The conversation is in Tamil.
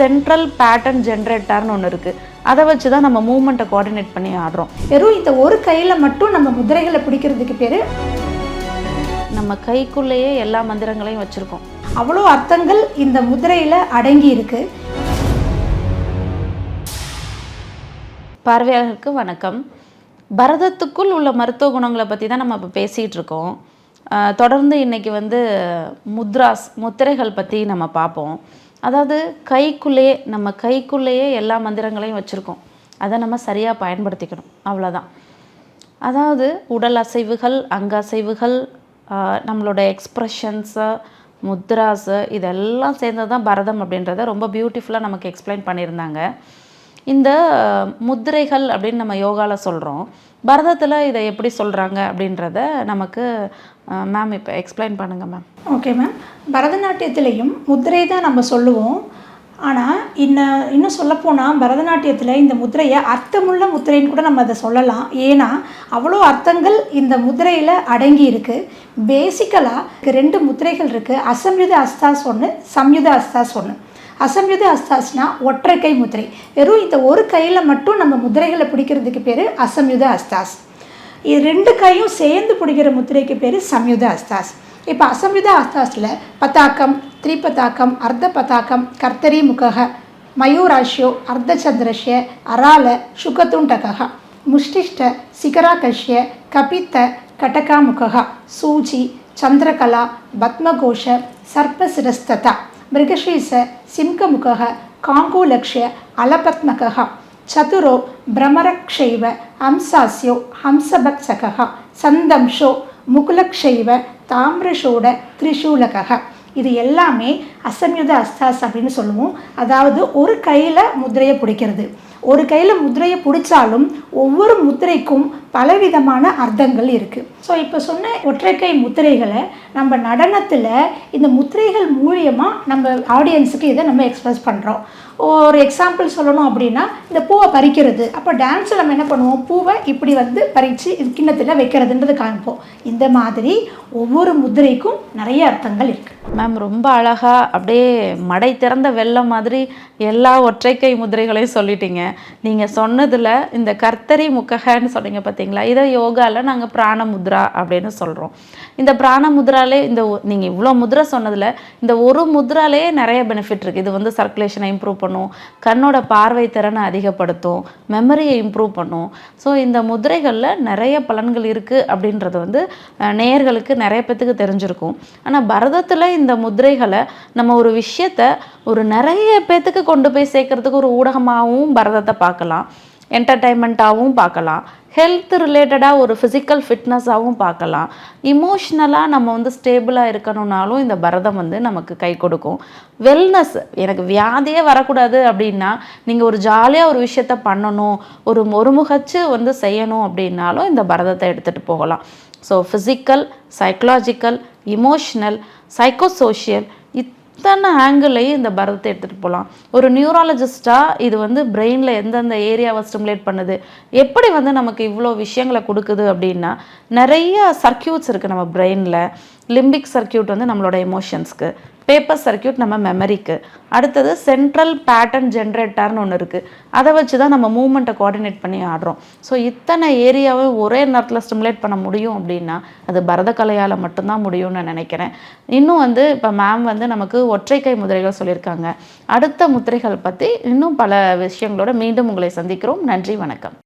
சென்ட்ரல் பேட்டர்ன் ஜென்ரேட்டர்னு ஒன்று இருக்குது அதை வச்சு தான் நம்ம மூமெண்ட்டை கோஆர்டினேட் பண்ணி ஆடுறோம். வெறும் இந்த ஒரு கையில் மட்டும் நம்ம முதிரைகளை பிடிக்கிறதுக்கு பேர் நம்ம கைக்குள்ளேயே எல்லா மந்திரங்களையும் வச்சுருக்கோம். அவ்வளோ அர்த்தங்கள் இந்த முதிரையில் அடங்கி இருக்கு. பார்வையாளர்களுக்கு வணக்கம். பரதத்துக்குள் உள்ள மருத்துவ குணங்களை பற்றி தான் நம்ம இப்போ பேசிகிட்டு இருக்கோம். தொடர்ந்து இன்னைக்கு வந்து முத்ராஸ் முத்திரைகள் பற்றி நம்ம பார்ப்போம். அதாவது கைக்குள்ளேயே நம்ம கைக்குள்ளேயே எல்லா மந்திரங்களையும் வச்சுருக்கோம். அதை நம்ம சரியாக பயன்படுத்திக்கணும். அவ்வளோதான் அதாவது உடல் அசைவுகள் அங்க அசைவுகள் நம்மளோட எக்ஸ்ப்ரெஷன்ஸு முத்ராஸு இதெல்லாம் சேர்ந்தது தான் பரதம் அப்படின்றத ரொம்ப பியூட்டிஃபுல்லாக நமக்கு எக்ஸ்பிளைன் பண்ணியிருந்தாங்க. இந்த முத்திரைகள் அப்படின்னு நம்ம யோகாவில் சொல்கிறோம் பரதத்தில் இதை எப்படி சொல்கிறாங்க அப்படின்றத நமக்கு மேம் இப்போ எக்ஸ்பிளைன் பண்ணுங்கள் மேம் ஓகே மேம் பரதநாட்டியத்திலையும் முத்திரை தான் நம்ம சொல்லுவோம். ஆனால் இன்னும் இன்னும் சொல்லப்போனால் பரதநாட்டியத்தில் இந்த முத்திரையை அர்த்தமுள்ள முத்திரைன்னு கூட நம்ம அதை சொல்லலாம். ஏன்னா அவ்வளோ அர்த்தங்கள் இந்த முத்திரையில் அடங்கி இருக்குது பேசிக்கலாக ரெண்டு முத்திரைகள் இருக்குது அசம்யுத அஸ்தாஸ் ஒன்று சம்யுத அஸ்தாஸ் ஒன்று அசம்யுத அஸ்தாஸ்னா ஒற்றை கை முத்திரை வெறும் இந்த ஒரு கையில் மட்டும் நம்ம முத்திரைகளை பிடிக்கிறதுக்கு பேர் அசம்யுத அஸ்தாஸ். இது ரெண்டு கையும் சேர்ந்து பிடிக்கிற முத்திரைக்கு பேர் சம்யுத அஸ்தாஸ். இப்போ அசம்யுத அஸ்தாஸில் பதாக்கம் த்ரிபதாக்கம் அர்த்த பதாக்கம் கர்த்தரி முகக மயூராஷ்யோ அர்த்தச்சந்திரஷ்ய அரால சுகத்துண்டகா முஷ்டிஷ்ட சிகராகஷ்ய கபித்த கட்டகாமுகா சூஜி சந்திரகலா பத்மகோஷ சர்ப்பசிரஸ்ததா. மிருகசீச சிம்கமுகः காங்கூலக்ஷ்ய அலபத்மகः சதுரோ பிரமரக்ஷைவ ஹம்சாஸ்யோ ஹம்சபக்சகः சந்தம்ஷோ முகுலக்ஷைவ தாமிரஷோட திரிசூலகः இது எல்லாமே அசம்யுத அஸ்தாஸ் அப்படின்னு சொல்லுவோம். அதாவது ஒரு கையில் முத்திரையை பிடிக்கிறது. ஒரு கையில் முத்திரையை பிடிச்சாலும் ஒவ்வொரு முத்திரைக்கும் பலவிதமான அர்த்தங்கள் இருக்குது ஸோ இப்போ சொன்ன ஒற்றைக்கை முத்திரைகளை நம்ம நடனத்தில் இந்த முத்திரைகள் மூலியமாக நம்ம ஆடியன்ஸுக்கு இதை நம்ம எக்ஸ்பிரஸ் பண்ணுறோம் ஒரு எக்ஸாம்பிள் சொல்லணும் அப்படின்னா இந்த பூவை பறிக்கிறது. அப்போ டான்ஸில் நம்ம என்ன பண்ணுவோம்? பூவை இப்படி வந்து பறித்து இது கிண்ணத்தில் வைக்கிறதுன்றது காமிப்போம் இந்த மாதிரி ஒவ்வொரு முத்திரைக்கும் நிறைய அர்த்தங்கள் இருக்குது மேம் ரொம்ப அழகாக அப்படியே மடை திறந்த வெள்ளம் மாதிரி எல்லா ஒற்றைக்கை முதிரைகளையும் சொல்லிட்டீங்க. நீங்கள் சொன்னதில் இந்த கர்த்தரி முக்ககன்னு சொன்னீங்க பார்த்தீங்களா இதை யோகாவில் நாங்கள் பிராண முத்ரா அப்படின்னு சொல்கிறோம் இந்த பிராண முத்ராலே இந்த நீங்கள் இவ்வளோ முத்ரா சொன்னதில் இந்த ஒரு முத்ராலே நிறைய பெனிஃபிட் இருக்குது இது வந்து சர்க்குலேஷனை இம்ப்ரூவ் பண்ணும். கண்ணோட பார்வை திறனை அதிகப்படுத்தும். மெமரியை இம்ப்ரூவ் பண்ணும். ஸோ இந்த முதிரைகளில் நிறைய பலன்கள் இருக்குது அப்படின்றது வந்து நேயர்களுக்கு நிறைய பேத்துக்கு தெரிஞ்சிருக்கும். ஆனால் பரதத்தில் இந்த முதிரைகளை நம்ம ஒரு விஷயத்த ஒரு நிறைய பேத்துக்கு கொண்டு போய் சேர்க்கறதுக்கு ஒரு ஊடகமாகவும் பரதத்தை பார்க்கலாம். என்டர்டைன்மெண்ட்டாகவும் பார்க்கலாம். ஹெல்த் ரிலேட்டடாக ஒரு ஃபிசிக்கல் ஃபிட்னஸாகவும் பார்க்கலாம். இமோஷ்னலாக நம்ம வந்து ஸ்டேபிளாக இருக்கணும்னாலும் இந்த பரதம் வந்து நமக்கு கை கொடுக்கும். வெல்னஸ் எனக்கு வியாதியே வரக்கூடாது அப்படின்னா நீங்கள் ஒரு ஜாலியாக ஒரு விஷயத்த பண்ணணும் ஒரு ஒருமுகச்சு வந்து செய்யணும் அப்படின்னாலும் இந்த பரதத்தை எடுத்துகிட்டு போகலாம். So physical psychological emotional psychosocial அத்தனை ஆங்கிளையும் இந்த பரதத்தை எடுத்துகிட்டு போகலாம் ஒரு நியூராலஜிஸ்ட்டாக இது வந்து பிரெயினில் எந்தெந்த ஏரியாவை ஸ்டிமுலேட் பண்ணுது? எப்படி வந்து நமக்கு இவ்வளோ விஷயங்களை கொடுக்குது அப்படின்னா நிறைய சர்க்கியூட்ஸ் இருக்குது நம்ம பிரெயினில் லிம்பிக் சர்க்கியூட் வந்து நம்மளோட எமோஷன்ஸ்க்கு பேப்பர் சர்க்கியூட் நம்ம மெமரிக்கு அடுத்தது சென்ட்ரல் பேட்டர்ன் ஜென்ரேட்டர்னு ஒன்று இருக்குது அதை வச்சு தான் நம்ம மூமெண்ட்டை கோஆர்டினேட் பண்ணி ஆடுறோம். ஸோ இத்தனை ஏரியாவை ஒரே நேரத்தில் ஸ்டிமுலேட் பண்ண முடியும் அப்படின்னா அது பரதக்கலையால் மட்டும்தான் முடியும்னு நான் நினைக்கிறேன். இன்னும் வந்து இப்போ மேம் வந்து நமக்கு ஒற்றைக்கை முதிரைகள் சொல்லியிருக்காங்க. அடுத்த முத்திரைகள் பற்றி இன்னும் பல விஷயங்களோட மீண்டும் உங்களை சந்திக்கிறோம். நன்றி வணக்கம்.